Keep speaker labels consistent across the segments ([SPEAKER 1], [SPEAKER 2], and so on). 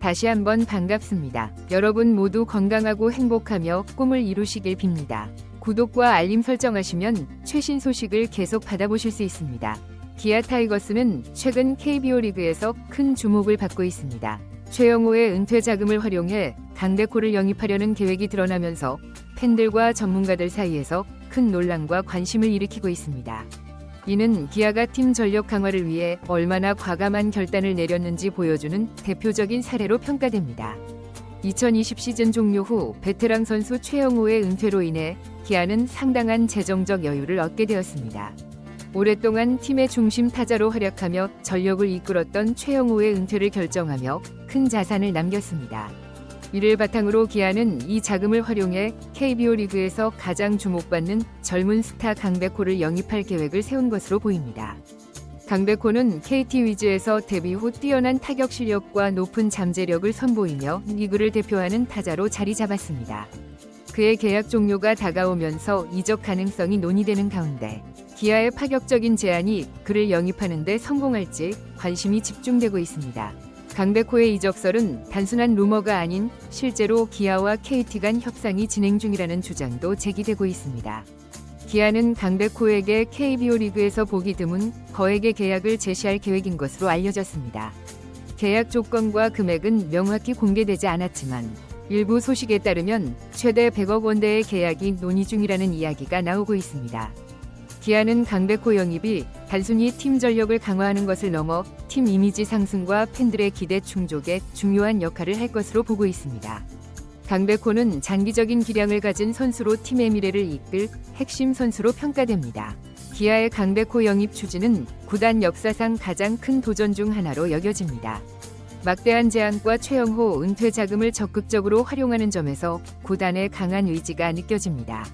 [SPEAKER 1] 다시 한번 반갑습니다. 여러분 모두 건강하고 행복하며 꿈을 이루시길 빕니다. 구독과 알림 설정하시면 최신 소식을 계속 받아보실 수 있습니다. 기아 타이거스는 최근 KBO 리그에서 큰 주목을 받고 있습니다. 최영호의 은퇴 자금을 활용해 강백호를 영입하려는 계획이 드러나면서 팬들과 전문가들 사이에서 큰 논란과 관심을 일으키고 있습니다. 이는 기아가 팀 전력 강화를 위해 얼마나 과감한 결단을 내렸는지 보여주는 대표적인 사례로 평가됩니다. 2020 시즌 종료 후 베테랑 선수 최영호의 은퇴로 인해 기아는 상당한 재정적 여유를 얻게 되었습니다. 오랫동안 팀의 중심 타자로 활약하며 전력을 이끌었던 최영호의 은퇴를 결정하며 큰 자산을 남겼습니다. 이를 바탕으로 기아는 이 자금을 활용해 KBO 리그에서 가장 주목받는 젊은 스타 강백호를 영입할 계획을 세운 것으로 보입니다. 강백호는 KT 위즈에서 데뷔 후 뛰어난 타격 실력과 높은 잠재력을 선보이며 리그를 대표하는 타자로 자리 잡았습니다. 그의 계약 종료가 다가오면서 이적 가능성이 논의되는 가운데 기아의 파격적인 제안이 그를 영입하는 데 성공할지 관심이 집중되고 있습니다. 강백호의 이적설은 단순한 루머가 아닌 실제로 기아와 KT 간 협상이 진행 중이라는 주장도 제기되고 있습니다. 기아는 강백호에게 KBO 리그에서 보기 드문 거액의 계약을 제시할 계획인 것으로 알려졌습니다. 계약 조건과 금액은 명확히 공개되지 않았지만 일부 소식에 따르면 최대 100억 원대의 계약이 논의 중이라는 이야기가 나오고 있습니다. 기아는 강백호 영입이 단순히 팀 전력을 강화하는 것을 넘어 팀 이미지 상승과 팬들의 기대 충족에 중요한 역할을 할 것으로 보고 있습니다. 강백호는 장기적인 기량을 가진 선수로 팀의 미래를 이끌 핵심 선수로 평가됩니다. 기아의 강백호 영입 추진은 구단 역사상 가장 큰 도전 중 하나로 여겨집니다. 막대한 제안과 최영호 은퇴 자금을 적극적으로 활용하는 점에서 구단의 강한 의지가 느껴집니다.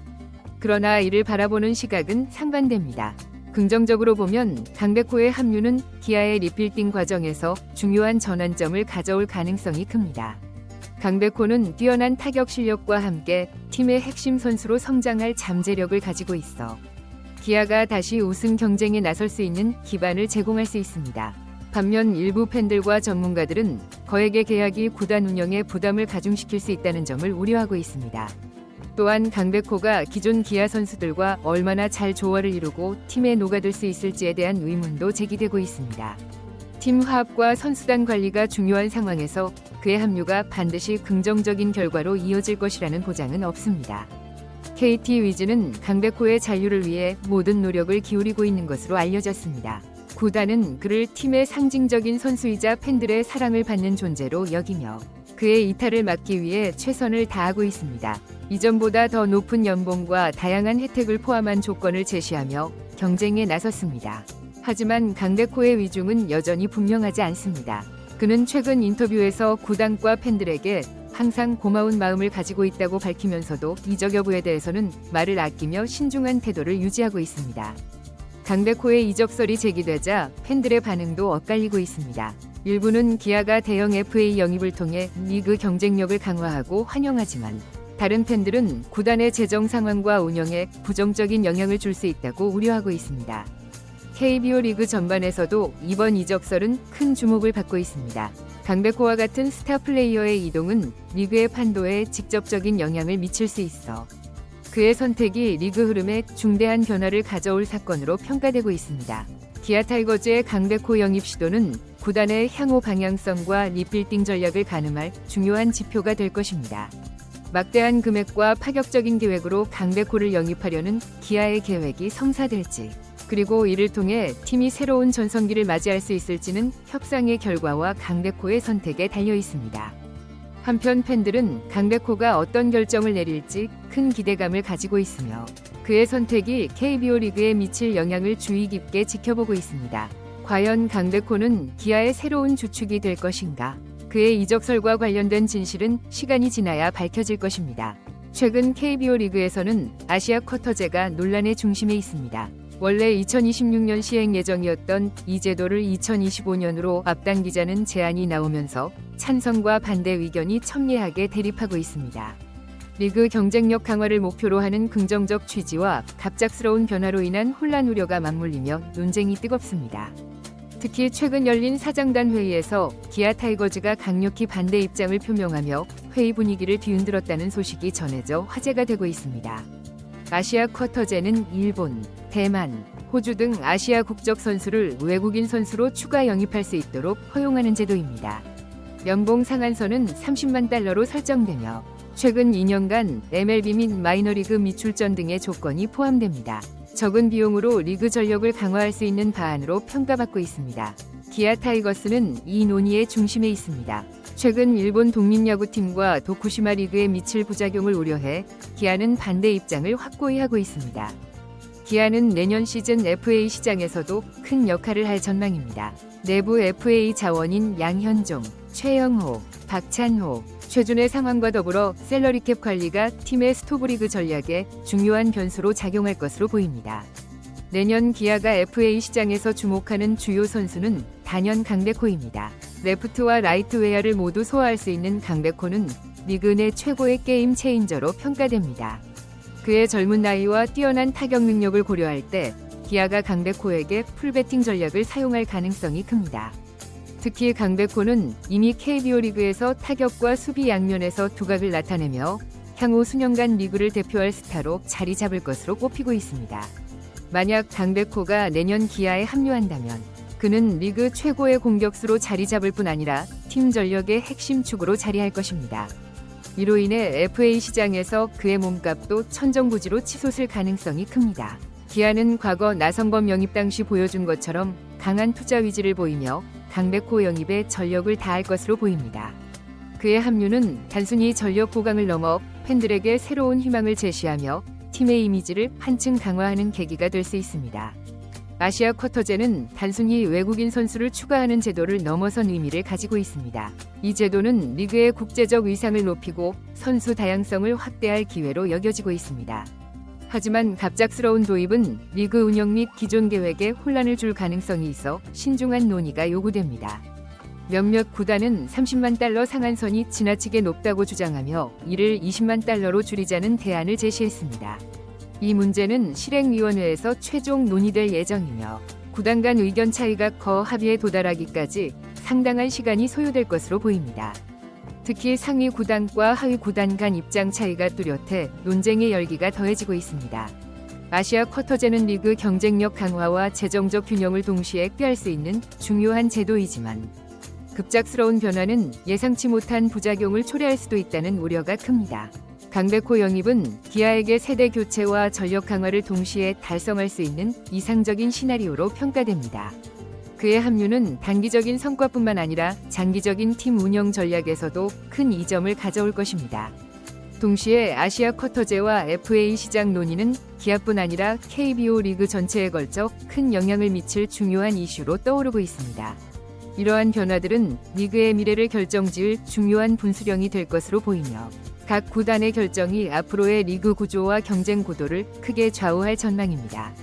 [SPEAKER 1] 그러나 이를 바라보는 시각은 상반됩니다. 긍정적으로 보면 강백호의 합류는 기아의 리필딩 과정에서 중요한 전환점을 가져올 가능성이 큽니다. 강백호는 뛰어난 타격 실력과 함께 팀의 핵심 선수로 성장할 잠재력을 가지고 있어 기아가 다시 우승 경쟁에 나설 수 있는 기반을 제공할 수 있습니다. 반면 일부 팬들과 전문가들은 거액의 계약이 구단 운영에 부담을 가중시킬 수 있다는 점을 우려하고 있습니다. 또한 강백호가 기존 기아 선수들과 얼마나 잘 조화를 이루고 팀에 녹아들 수 있을지에 대한 의문도 제기되고 있습니다. 팀 화합과 선수단 관리가 중요한 상황에서 그의 합류가 반드시 긍정적인 결과로 이어질 것이라는 보장은 없습니다. KT 위즈는 강백호의 잔류를 위해 모든 노력을 기울이고 있는 것으로 알려졌습니다. 구단은 그를 팀의 상징적인 선수이자 팬들의 사랑을 받는 존재로 여기며 그의 이탈을 막기 위해 최선을 다하고 있습니다. 이전보다 더 높은 연봉과 다양한 혜택을 포함한 조건을 제시하며 경쟁에 나섰습니다. 하지만 강백호의 위중은 여전히 분명하지 않습니다. 그는 최근 인터뷰에서 구단과 팬들에게 항상 고마운 마음을 가지고 있다고 밝히면서도 이적 여부에 대해서는 말을 아끼며 신중한 태도를 유지하고 있습니다. 강백호의 이적설이 제기되자 팬들의 반응도 엇갈리고 있습니다. 일부는 기아가 대형 FA 영입을 통해 리그 경쟁력을 강화하고 환영하지만 다른 팬들은 구단의 재정 상황과 운영에 부정적인 영향을 줄 수 있다고 우려하고 있습니다. KBO 리그 전반에서도 이번 이적설은 큰 주목을 받고 있습니다. 강백호와 같은 스타 플레이어의 이동은 리그의 판도에 직접적인 영향을 미칠 수 있어 그의 선택이 리그 흐름에 중대한 변화를 가져올 사건으로 평가되고 있습니다. 기아 타이거즈의 강백호 영입 시도는 구단의 향후 방향성과 리빌딩 전략을 가늠할 중요한 지표가 될 것입니다. 막대한 금액과 파격적인 계획으로 강백호를 영입하려는 기아의 계획이 성사될지, 그리고 이를 통해 팀이 새로운 전성기를 맞이할 수 있을지는 협상의 결과와 강백호의 선택에 달려 있습니다. 한편 팬들은 강백호가 어떤 결정을 내릴지 큰 기대감을 가지고 있으며 그의 선택이 KBO 리그에 미칠 영향을 주의 깊게 지켜보고 있습니다. 과연 강백호는 기아의 새로운 주축이 될 것인가? 그의 이적설과 관련된 진실은 시간이 지나야 밝혀질 것입니다. 최근 KBO 리그에서는 아시아 쿼터제가 논란의 중심에 있습니다. 원래 2026년 시행 예정이었던 이 제도를 2025년으로 앞당기자는 제안이 나오면서 찬성과 반대 의견이 첨예하게 대립하고 있습니다. 리그 경쟁력 강화를 목표로 하는 긍정적 취지와 갑작스러운 변화로 인한 혼란 우려가 맞물리며 논쟁이 뜨겁습니다. 특히 최근 열린 사장단 회의에서 기아 타이거즈가 강력히 반대 입장을 표명하며 회의 분위기를 뒤흔들었다는 소식이 전해져 화제가 되고 있습니다. 아시아 쿼터제는 일본, 대만, 호주 등 아시아 국적 선수를 외국인 선수로 추가 영입할 수 있도록 허용하는 제도입니다. 연봉 상한선은 30만 달러로 설정되며 최근 2년간 MLB 및 마이너리그 미출전 등의 조건이 포함됩니다. 적은 비용으로 리그 전력을 강화할 수 있는 바안으로 평가받고 있습니다. 기아 타이거스는 이 논의의 중심에 있습니다. 최근 일본 독립야구팀과 도쿠시마 리그에 미칠 부작용을 우려해 기아는 반대 입장을 확고히 하고 있습니다. 기아는 내년 시즌 FA 시장에서도 큰 역할을 할 전망입니다. 내부 FA 자원인 양현종, 최영호, 박찬호, 최준의 상황과 더불어 셀러리캡 관리가 팀의 스토브리그 전략에 중요한 변수로 작용할 것으로 보입니다. 내년 기아가 FA 시장에서 주목하는 주요 선수는 단연 강백호입니다. 레프트와 라이트 웨어를 모두 소화할 수 있는 강백호는 리그 내 최고의 게임 체인저로 평가됩니다. 그의 젊은 나이와 뛰어난 타격 능력을 고려할 때 기아가 강백호에게 풀배팅 전략을 사용할 가능성이 큽니다. 특히 강백호는 이미 KBO 리그에서 타격과 수비 양면에서 두각을 나타내며 향후 수년간 리그를 대표할 스타로 자리 잡을 것으로 꼽히고 있습니다. 만약 강백호가 내년 기아에 합류한다면 그는 리그 최고의 공격수로 자리 잡을 뿐 아니라 팀 전력의 핵심 축으로 자리할 것입니다. 이로 인해 FA 시장에서 그의 몸값도 천정부지로 치솟을 가능성이 큽니다. 기아는 과거 나성범 영입 당시 보여준 것처럼 강한 투자 위지를 보이며 강백호 영입에 전력을 다할 것으로 보입니다. 그의 합류는 단순히 전력 보강을 넘어 팬들에게 새로운 희망을 제시하며 팀의 이미지를 한층 강화하는 계기가 될 수 있습니다. 아시아 쿼터제는 단순히 외국인 선수를 추가하는 제도를 넘어선 의미를 가지고 있습니다. 이 제도는 리그의 국제적 위상을 높이고 선수 다양성을 확대할 기회로 여겨지고 있습니다. 하지만 갑작스러운 도입은 리그 운영 및 기존 계획에 혼란을 줄 가능성이 있어 신중한 논의가 요구됩니다. 몇몇 구단은 30만 달러 상한선이 지나치게 높다고 주장하며 이를 20만 달러로 줄이자는 대안을 제시했습니다. 이 문제는 실행위원회에서 최종 논의될 예정이며 구단 간 의견 차이가 커 합의에 도달하기까지 상당한 시간이 소요될 것으로 보입니다. 특히 상위 구단과 하위 구단 간 입장 차이가 뚜렷해 논쟁의 열기가 더해지고 있습니다. 아시아 쿼터제는 리그 경쟁력 강화와 재정적 균형을 동시에 꾀할 수 있는 중요한 제도이지만 급작스러운 변화는 예상치 못한 부작용을 초래할 수도 있다는 우려가 큽니다. 강백호 영입은 기아에게 세대 교체와 전력 강화를 동시에 달성할 수 있는 이상적인 시나리오로 평가됩니다. 그의 합류는 단기적인 성과뿐만 아니라 장기적인 팀 운영 전략에서도 큰 이점을 가져올 것입니다. 동시에 아시아 쿼터제와 FA 시장 논의는 기아뿐 아니라 KBO 리그 전체에 걸쳐 큰 영향을 미칠 중요한 이슈로 떠오르고 있습니다. 이러한 변화들은 리그의 미래를 결정지을 중요한 분수령이 될 것으로 보이며 각 구단의 결정이 앞으로의 리그 구조와 경쟁 구도를 크게 좌우할 전망입니다.